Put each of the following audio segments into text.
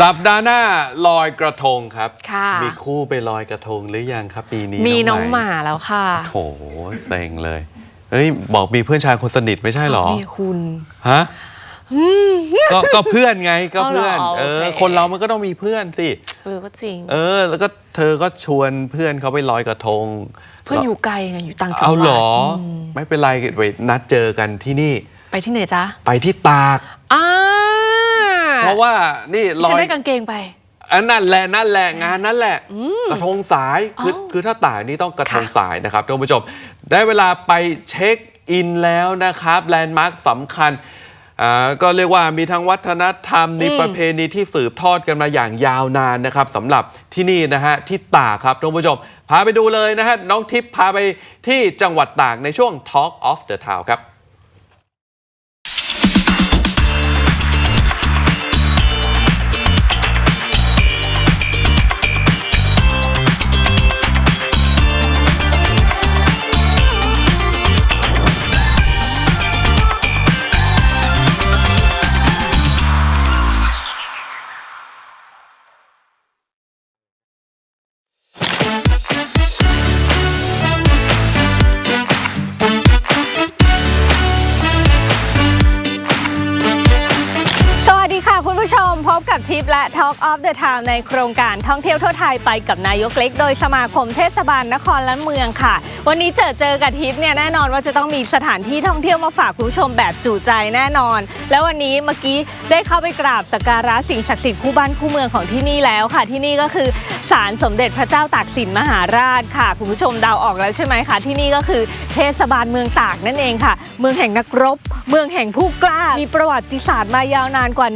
สัปดาห์หน้าลอยกระทงครับค่ะมีคู่ไปลอยกระทงหรือยังครับปีนี้มีน้องไหมาแล้วค่ะโถเซ็งเลยเฮ้ยบอกมีเพื่อนชายคนสนิทไม่ใช่เหรอนี่คุณฮะก็ก็เพื่อนไงก็เอาเหรอเพื่อน เออโอเคคนเรามันก็ต้องมีเพื่อนสิเออก็จริง เออ แล้วก็เธอก็ชวนเพื่อนเขาไปลอยกระทง เพื่อนอยู่ไกลไงอยู่ต่างจังหวัดเอาเหรอมไม่เป็นไรไปนัดเจอกันที่นี่ ไปที่ไหนจ๊ะไปที่ตากอ่า เพราะว่านี่ลฉันอยได้กางเกงไปอันนั่นแหละนั่นแหละงานนั่นแหละ กระทงสายคืออ๋อคือถ้าตายนี่ต้องกระทงค่ะสายนะครับท่านผู้ชม ได้เวลาไปเช็คอินแล้วนะครับแลนด์มาร์คสำคัญอ่าก็เรียกว่ามีทั้งวัฒนธรรมมีประเพณีที่สืบทอดกันมาอย่างยาวนานนะครับสำหรับที่นี่นะฮะที่ตากครับท่านผู้ชม พาไปดูเลยนะฮะน้องทิพย์พาไปที่จังหวัดตากในช่วง Talk of the Town ครับ Talk of the Town ในโครงการท่องเที่ยวทั่วไทยไปกับนายกเล็ก โดยสมาคมเทศบาลนครและเมืองค่ะ วันนี้เจอเจอกับทิปเนี่ยแน่นอนว่าจะต้องมีสถานที่ท่องเที่ยวมาฝากคุณผู้ชมแบบจุใจแน่นอน แล้ววันนี้เมื่อกี้ได้เข้าไปกราบสักการะสิ่งศักดิ์สิทธิ์คู่บ้านคู่เมืองของที่นี่แล้วค่ะ ที่นี่ก็คือ ศาลสมเด็จพระเจ้าตากสินมหาราชค่ะ คุณผู้ชมเดาออกแล้วใช่ไหมคะที่นี่ก็คือเทศบาลเมืองตากนั่นเองค่ะ เมืองแห่งนักรบ เมืองแห่งผู้กล้า มีประวัติศาสตร์มายาวนานกว่า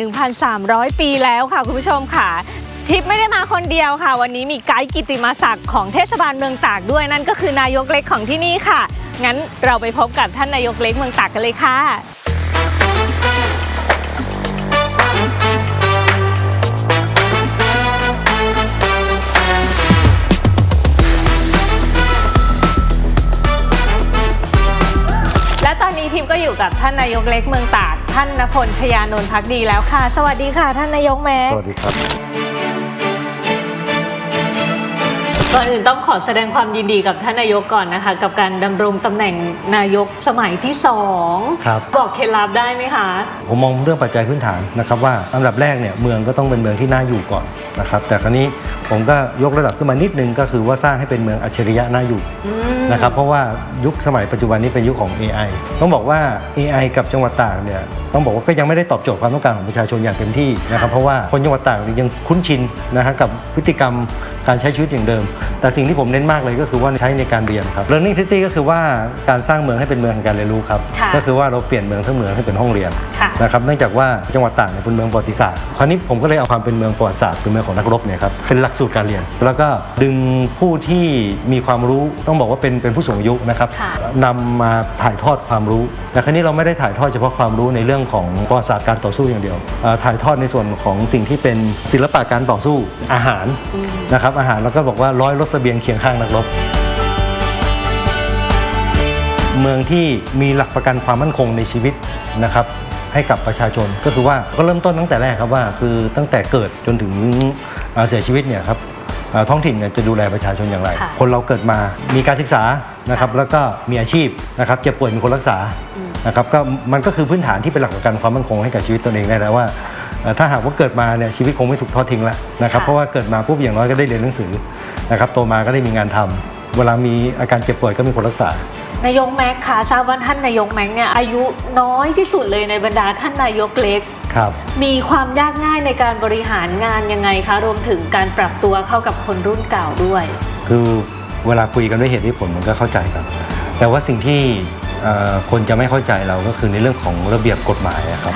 1,300 ปีแล้วค่ะ คุณผู้ชมค่ะทิปไม่ได้มาคนเดียวค่ะ วันนี้มีไกด์กิติมาศักดิ์ของเทศบาลเมืองตากด้วยนั่นก็คือนายกเล็กของที่นี่ค่ะ งั้นเราไปพบกับท่านนายกเล็กเมืองตากกันเลยค่ะ ก็อยู่กับท่านนายกเล็กเมืองตากท่านนพลชยานนท์พักดีแล้วค่ะ สวัสดีค่ะ ท่านนายกแม็กสวัสดีครับก่อนอื่นต้องขอแสดงความยินดีกับท่านนายกก่อนนะคะ กับการดำรงตำแหน่งนายกสมัยที่สองครับบอกเคล็ดลับได้ไหมคะ ผมมองเรื่องปัจจัยพื้นฐานนะครับว่าอันดับแรกเนี่ยเมืองก็ต้องเป็นเมืองที่น่าอยู่ก่อน นะครับแต่คราวนี้ผมก็ยกระดับขึ้นมานิดนึงก็คือว่าสร้างให้เป็นเมืองอัจฉริยะน่าอยู่อืมนะครับเพราะว่ายุคสมัยปัจจุบันนี้เป็นยุคของ AI ต้องบอกว่า AI กับจังหวัดตากเนี่ยต้องบอกว่าก็ยังไม่ได้ตอบโจทย์ความต้องการของประชาชนอย่างเต็มที่นะครับเพราะว่าคนจังหวัดตากเนี่ยยังคุ้นชินนะฮะกับพฤติกรรมการใช้ชีวิตอย่างเดิม แต่สิ่งที่ผมเน้นมากเลยก็คือว่าใช้ในการเรียนครับ Learning City ก็คือว่าการสร้างเมืองให้เป็นเมืองแห่งการเรียนรู้ครับค่ะก็คือว่าเราเปลี่ยนเมืองทั้งเมืองให้เป็นห้องเรียนค่ะนะครับเนื่องจากว่าจังหวัดตากเนี่ยเป็นเมืองประวัติศาสตร์คราวนี้ผมก็เลยเอาความเป็นเมืองประวัติศาสตร์เป็นเมืองของนักรบเนี่ยครับเป็นหลักสูตรการเรียน แล้วก็ดึงผู้ที่มีความรู้ต้องบอกว่าเป็นเป็นผู้สูงอายุนะครับค่ะนำมาถ่ายทอดความรู้ แต่ครั้นี้เราไม่ได้ถ่ายทอดเฉพาะความรู้ในเรื่องของประวัติศาสตร์การต่อสู้อย่างเดียวเอ่อถ่ายทอดในส่วนของสิ่งที่เป็นศิลปะการต่อสู้อาหารนะครับอาหารแล้วก็บอกว่าร้อยรถเสบียงเคียงข้างนักรบเมืองที่มีหลักประกันความมั่นคงในชีวิตนะครับ ให้กับประชาชน ก็คือว่าก็เริ่มต้นตั้งแต่แรกครับว่า คือตั้งแต่เกิดจนถึงเอ่อเสียชีวิตเนี่ยครับเอ่อท้องถิ่นเนี่ยจะดูแลประชาชนอย่างไรค่ะคนเราเกิดมามีการศึกษานะครับแล้วก็มีอาชีพนะครับเจ็บป่วยมีคนรักษานะครับก็มันก็คือพื้นฐานที่เป็นหลักประกันความมั่นคงให้กับชีวิตตนเองได้แล้วว่าเอ่อถ้าหากว่าเกิดมาเนี่ยชีวิตคงไม่ถูกทอดทิ้งแล้วนะครับค่ะเพราะว่าเกิดมาปุ๊บอย่างน้อยก็ได้เรียนหนังสือนะครับโตมาก็ได้มีงานทำเวลามีอาการเจ็บป่วยก็มีคนรักษา นายกแม็กค่ะทราบว่าท่านนายกแม็กเนี่ยอายุน้อยที่สุดเลยในบรรดาท่านนายกเล็กครับมีความยากง่ายในการบริหารงานยังไงคะรวมถึงการปรับตัวเข้ากับคนรุ่นเก่าด้วย คือเวลาคุยกันด้วยเหตุที่ผลมันก็เข้าใจกันแต่ว่าสิ่งที่เอ่อคนจะไม่เข้าใจเราก็คือในเรื่องของระเบียบกฎหมายอะครับ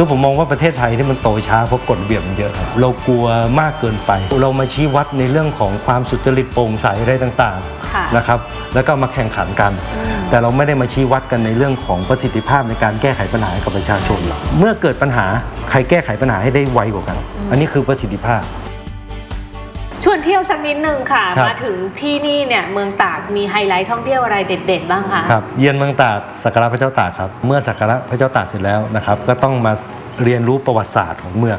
คือผมมองว่าประเทศไทยที่มันโตช้าเพราะกฎระเบียบมันเยอะครับเรากลัวมากเกินไป เรามาชี้วัดในเรื่องของความสุจริตโปร่งใสอะไรต่างค่ะๆนะครับ แล้วก็มาแข่งขันกัน อืม แต่เราไม่ได้มาชี้วัดกันในเรื่องของประสิทธิภาพในการแก้ไขปัญหาให้กับประชาชน เมื่อเกิดปัญหาใครแก้ไขปัญหาให้ได้ไวกว่ากัน อันนี้คือประสิทธิภาพชวน เที่ยวสักนิดนึงค่ะ ครับ มาถึงที่นี่เนี่ยเมืองตากมีไฮไลท์ท่องเที่ยวอะไรเด็ด ๆ บ้างคะ ครับเยือนเมืองตากสักการะพระเจ้าตากครับ เมื่อสักการะพระเจ้าตากเสร็จแล้วนะครับ ก็ต้องมาเรียนรู้ประวัติศาสตร์ของเมือง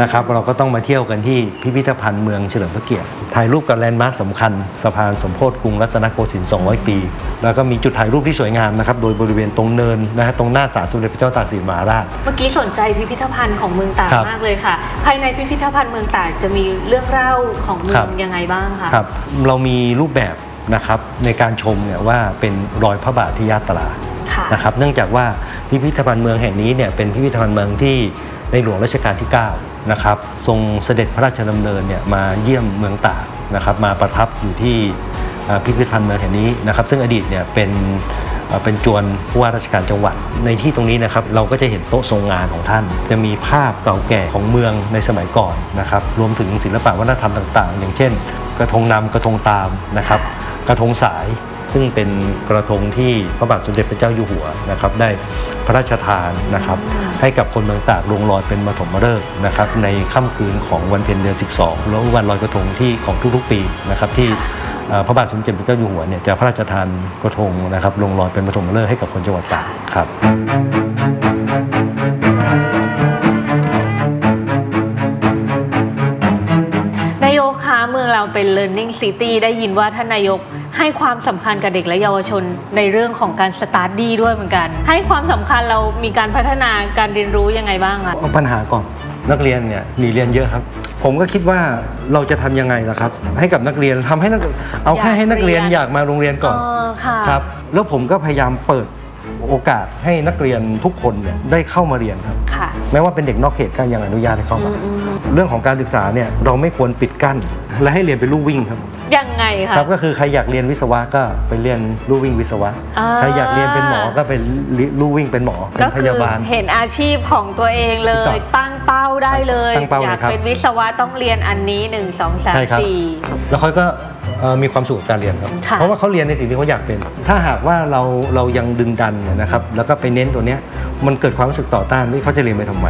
นะครับเราก็ต้องมาเที่ยวกันที่พิพิธภัณฑ์เมืองเฉลิมพระเกียรติถ่ายรูปกับแลนด์มาร์คสำคัญสะพานสมโพธิกรุงรัตนโกสินทร์200 ปี แล้วก็มีจุดถ่ายรูปที่สวยงามนะครับโดยบริเวณตรงเนินนะฮะตรงหน้าศาลสมเด็จพระเจ้าตากสินมหาราช เมื่อกี้สนใจพิพิธภัณฑ์ของเมืองตากครับมากเลยค่ะ ภายในพิพิธภัณฑ์เมืองตากจะมีเรื่องเล่าของเมืครัองบ ยังไงบ้างคะ ครับเรามีรูปแบบนะครับในการชมเนี่ยว่าเป็นรอยพระบาทที่ยาตรา ค่ะ นะครับเนื่องจากว่าพิพิธภัณฑ์เมืองแห่งนี้เนี่ยเป็นพิพิธภัณฑ์เมืองที่ในหลวงรัชกาลที่ 9 นะครับทรงเสด็จพระราชดำเนินเนี่ยมาเยี่ยมเมืองตากนะครับมาประทับอยู่ที่พิพิธภัณฑ์เมืองแห่งนี้นะครับ ซึ่งอดีตเนี่ยเป็นเอ่อเป็นจวนผู้ว่าราชการจังหวัดในที่ตรงนี้นะครับเราก็จะเห็นโต๊ะทรงงานของท่าน จะมีภาพเก่าแก่ของเมืองในสมัยก่อนนะครับรวมถึงศิลปะวัฒนธรรมต่าง ๆ อย่างเช่น กระทงนำกระทงตามนะครับกระทงสาย ซึ่งเป็นกระทงที่พระบาทสมเด็จพระเจ้าอยู่หัวนะครับ ได้พระราชทานนะครับ ให้กับคนเมืองตากลงลอยเป็นปฐมฤกษ์นะครับ ในค่ำคืนของวันเพ็ญเดือน 12 แล้ววันลอยกระทงที่ของทุกๆปีนะครับที่เอ่อพระบาทสมเด็จพระเจ้าอยู่หัวเนี่ยจะพระราชทานกระทงนะครับลงลอยเป็นปฐมฤกษ์ให้กับคนจังหวัดตากครับนายกคะเมืองเราเป็น learning city ได้ยินว่าท่านนายก ให้ความสำคัญกับเด็กและเยาวชนในเรื่องของการสตาร์ทดีด้วยเหมือนกัน ให้ความสำคัญเรามีการพัฒนาการเรียนรู้ยังไงบ้างคะเอาปัญหาก่อนนักเรียนเนี่ยหนีเรียนเยอะครับ ผมก็คิดว่าเราจะทำยังไงล่ะครับ ให้กับนักเรียนทำให้นักเอาแค่ให้นักเรียนอยากมาโรงเรียนก่อนค่ะครับ แล้วผมก็พยายามเปิด โอกาสให้นักเรียนทุกคนเนี่ยได้เข้ามาเรียนครับ ค่ะ แม้ว่าเป็นเด็กนอกเขตก็ยังอนุญาตให้เข้าอืมามอืม เรื่องของการศึกษาเนี่ยเราไม่ควรปิดกั้น และให้เรียนเป็นลู่วิ่งครับ ยังไงคะ ครับก็คือใครอยากเรียนวิศวะก็ไปเรียนลู่วิ่งวิศวะ อ่า ใครอยากเรียนเป็นหมอก็ไปลู่วิ่งเป็นหมอเป็ก็นพคือยาบาล เห็นอาชีพของตัวเองเลยครับตั้งเป้าได้เลย ตั้งเป้าอยากเลยครับเป็นวิศวะต้องเรียนอันนี้หนึ่งสองสามใช่ครับ สี่ แล้วเขาก็เอ่อ มีความสุขกับการเรียนครับ ค่ะเพราะว่าเขาเรียนในสิ่งที่เขาอยากเป็น ถ้าหากว่าเราเรายังดึงดันเนี่ยนะครับแล้วก็ไปเน้นตัวเนี้ยมันเกิดความรู้สึกต่อต้านว่าเขาจะเรียนไปทำไม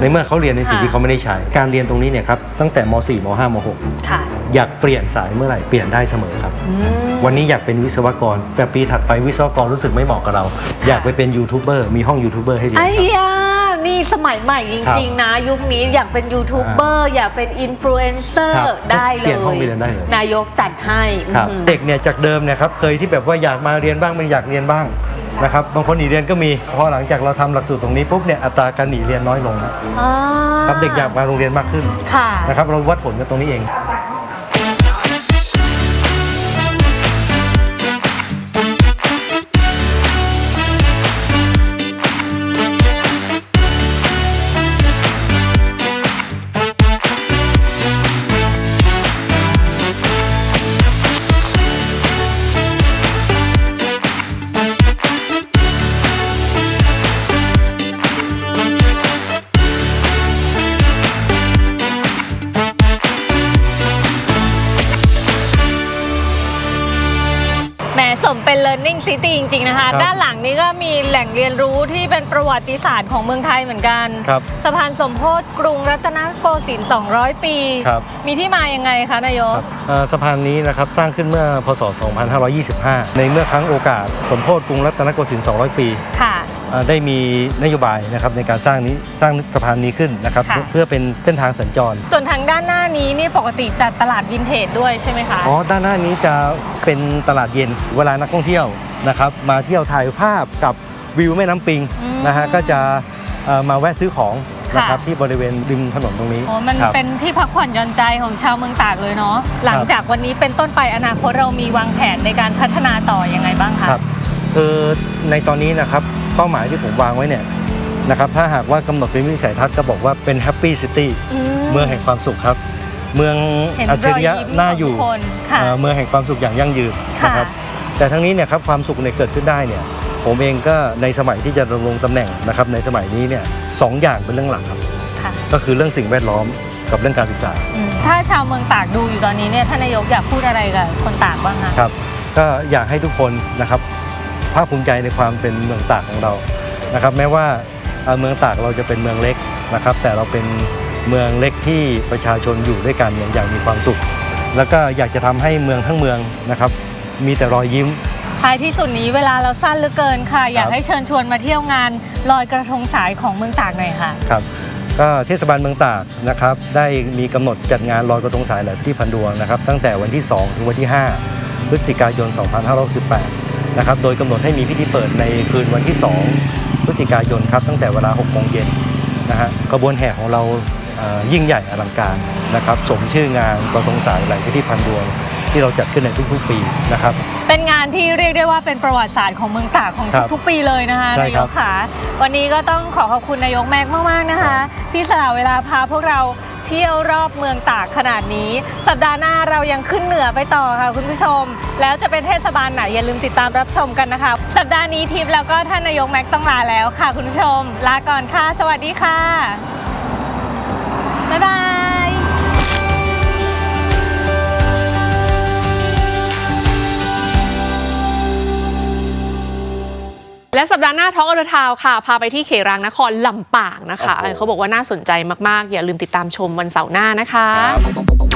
ในเมื่อเขาเรียนในสิ่งที่เขาไม่ได้ใช้การเรียนตรงนี้เนี่ยครับตั้งแต่ม .4 ม .5 ม ค่ะ .6 อยากเปลี่ยนสายเมื่อไหร่เปลี่ยนได้เสมอครับ อืม วันนี้อยากเป็นวิศวกร แต่ปีถัดไปวิศวกรรู้สึกไม่เหมาะกับเรา อยากไปเป็นยูทูบเบอร์มีห้องยูทูบเบอร์ให้เรียนไอ้ครับ ยา นี่สมัยใหม่จครับริง ๆ นะ ยุคนี้อยากเป็นยูทูบเบอร์อยากเป็นอินฟลูเอนเซอครับร์ได้เลเปลี่ยยนห้องไปเรียนได้เลยนายกจัดให้ครับอืมเด็กเนี่ยจากเดิมเนี่ยครับเคยที่แบบว่าอยากมาเรียนบ้างไม่อยากเรียนบ้างนะครับบางคนหนีเรียนก็มีพอหลังจากเราทำหลักสูตรตรงนี้ปุ๊บเนี่ยอัตราการหนีเรียนน้อยลงนะอ่าครับเด็กอยากมาโรงเรียนมากขึ้นค่ะนะครับเราวัดผลกันตรงนี้เอง สมเป็น learning city จริง ๆ นะคะครับด้านหลังนี้ก็มีแหล่งเรียนรู้ที่เป็นประวัติศาสตร์ของเมืองไทยเหมือนกัน ครับสะพานสมโพธิกรุงรัตนโกสินทร์ 200 ปี ครับ มีที่มายังไงคะนายก ครับเอ่อสะพานนี้นะครับสร้างขึ้นเมื่อพศ 2525 ในเมื่อครั้งโอกาส สมโพธิกรุงรัตนโกสินทร์ 200 ปี ค่ะเอ่อ ได้มีนโยบายนะครับในการสร้างนี้สร้างสะพานนี้ขึ้นนะครับค่ะ เพื่อเป็นเส้นทางสัญจร ส่วนทางด้านหน้านี้นี่ปกติจัดตลาดวินเทจด้วยใช่ไหมคะ อ๋อ ด้านหน้านี้จะเป็นตลาดเย็นเวลานักท่องเที่ยวนะครับมาเที่ยวถ่ายภาพกับวิวแม่น้ำปิงอืมนะฮะก็จะเอ่อมาแวะซื้อของนะครับค่ะ ที่บริเวณริมถนนตรงนี้โอ้มันครับ เป็นที่พักผ่อนหย่อนใจของชาวเมืองตากเลยเนาะ หลังจากวันนี้เป็นต้นไปอนาคตเรามีวางแผนในการพัฒนาต่อยังไงบ้างคะ ครับ คือในตอนนี้นะครับเป้าหมายที่ผมวางไว้เนี่ยนะครับถ้าหากว่ากำหนดเป็นวิสัยทัศน์ก็บอกว่าเป็นแฮปปี้ซิตี้อืมเมืองแห่งความสุขครับ เมืองเห็นอัจฉริยะรอยยิ้มน่าอยู่ของทุกคนค่ะเอ่อเมืองแห่งความสุขอย่างยั่งยืนค่ะนะครับแต่ทั้งนี้เนี่ยครับความสุขเนี่ยเกิดขึ้นได้เนี่ยผมเองก็ในสมัยที่จะดำรงตำแหน่งนะครับในสมัยนี้เนี่ยสองอย่างเป็นเรื่องหลักครับค่ะก็คือเรื่องสิ่งแวดล้อมกับเรื่องการศึกษาอืมถ้าชาวเมืองตากดูอยู่ตอนนี้เนี่ยท่านนายกอยากพูดอะไรกับคนตากบ้างคะครับก็อยากให้ทุกคนนะครับ ภาคภูมิใจในความเป็นเมืองตากของเรานะครับ แม้ว่าเอ่อเมืองตากเราจะเป็นเมืองเล็กนะครับ แต่เราเป็นเมืองเล็กที่ประชาชนอยู่ด้วยกันอย่างอย่างมีความสุข แล้วก็อยากจะทำให้เมืองทั้งเมืองนะครับ มีแต่รอยยิ้มท้ายที่สุดนี้เวลาเราสั้นเหลือเกินค่ะ อยากครับให้เชิญชวนมาเที่ยวงานลอยกระทงสายของเมืองตากหน่อยค่ะครับก็เทศบาลเมืองตากนะครับ ได้มีกำหนดจัดงานลอยกระทงสายแหลมที่พันดวงนะครับ ตั้งแต่วันที่ 2 ถึงวันที่ 5 พฤศจิกายน 2568 นะครับ โดยกำหนดให้มีพิธีเปิดในคืนวันที่ 2 พฤศจิกายนครับ ตั้งแต่เวลา 6 โมงเย็นนะฮะกระบวนแห่ของเราเอ่อยิ่งใหญ่อลังการนะครับ สมชื่องานกระทงสายแหลมที่พันดวงที่เราจัดขึ้นในทุกๆปีนะครับ เป็นงานที่เรียกได้ว่าเป็นประวัติศาสตร์ของเมืองตากของครับทุกๆปีเลยนะคะใช่นายครักบค่ะ วันนี้ก็ต้องขอขอบคุณนายกแม็กซ์มากๆนะคะ ที่สละเวลาพาพวกเรา เที่ยวรอบเมืองตากขนาดนี้ สัปดาห์หน้าเรายังขึ้นเหนือไปต่อค่ะคุณผู้ชม แล้วจะเป็นเทศบาลไหนอย่าลืมติดตามรับชมกันนะคะ สัปดาห์นี้ทิพแล้วก็ท่านนายกแม็กซ์ต้องลาแล้วค่ะคุณผู้ชม ลาก่อนค่ะ สวัสดีค่ะ และสัปดาห์หน้าท้องอรทาวค่ะ พาไปที่เขรังนครลำปางนะคะโอ้โหเขาบอกว่าน่าสนใจมาก ๆ อย่าลืมติดตามชมวันเสาร์หน้านะคะครับ